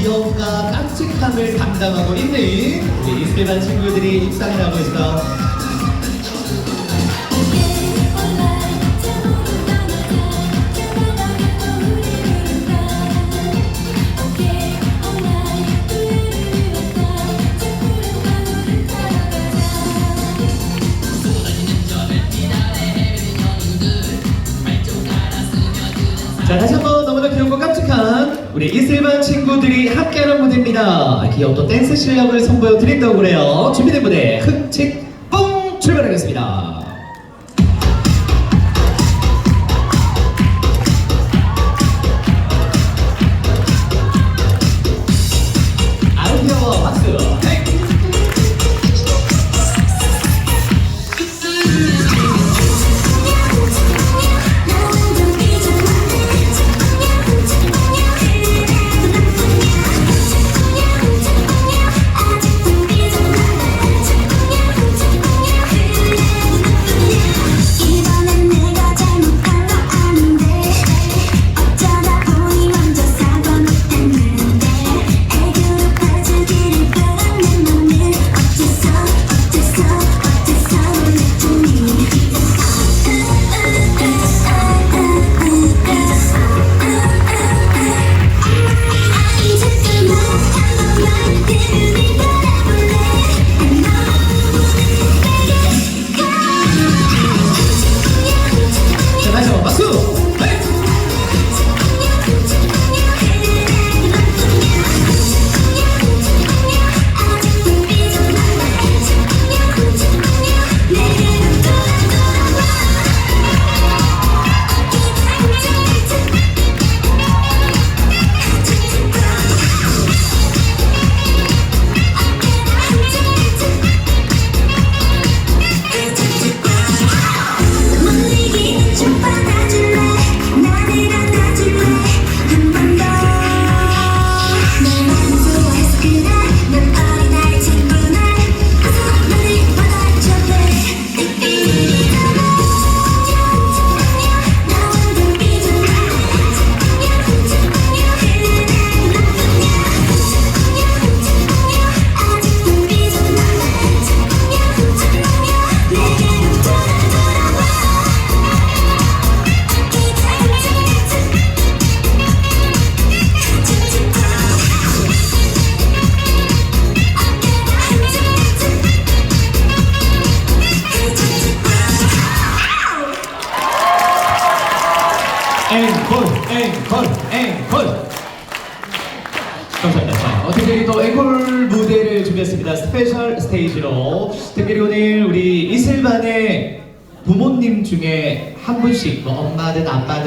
귀여움과 깜찍함을 담당하고 있는 우리 이슬반 친구들이 하고 있어. 자 다시 한번 우리 이슬반 친구들이 함께하는 무대입니다. 귀엽고 댄스 실력을 선보여 드린다고 그래요. 준비된 무대 흠칫 뿡 출발하겠습니다. 앵콜, 앵콜, 앵콜. 감사합니다. 자, 어, 특별히 또 앵콜 무대를 준비했습니다. 스페셜 스테이지로. 특별히 오늘 우리 이슬반의 부모님 중에 한 분씩, 뭐 엄마든 아빠든